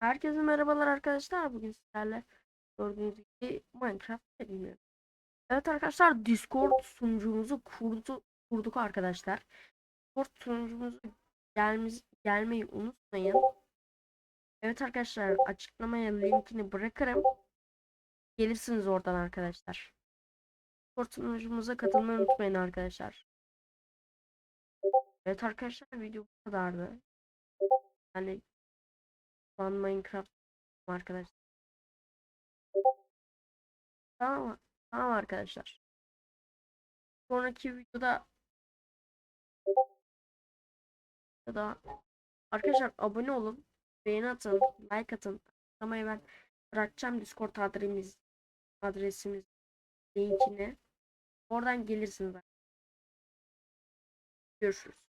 Herkese merhabalar arkadaşlar. Bugün sizlerle gördüğünüz gibi Minecraft bilmiyorum. Evet arkadaşlar Discord sunucumuzu kurdu, kurduk arkadaşlar. Discord sunucumuzu gelmez, gelmeyi unutmayın. Evet arkadaşlar açıklamaya linkini bırakırım. Gelirsiniz oradan arkadaşlar. Discord sunucumuza katılmayı unutmayın arkadaşlar. Evet arkadaşlar video bu kadardı. Yani an Minecraft arkadaşlar. Tamam, tamam arkadaşlar. Sonraki videoda ya da arkadaşlar abone olun, beğeni atın, like atın. Açıklamayı ben bırakacağım Discord adresimiz, adresimiz linkini. Oradan gelirsiniz. Görüşürüz.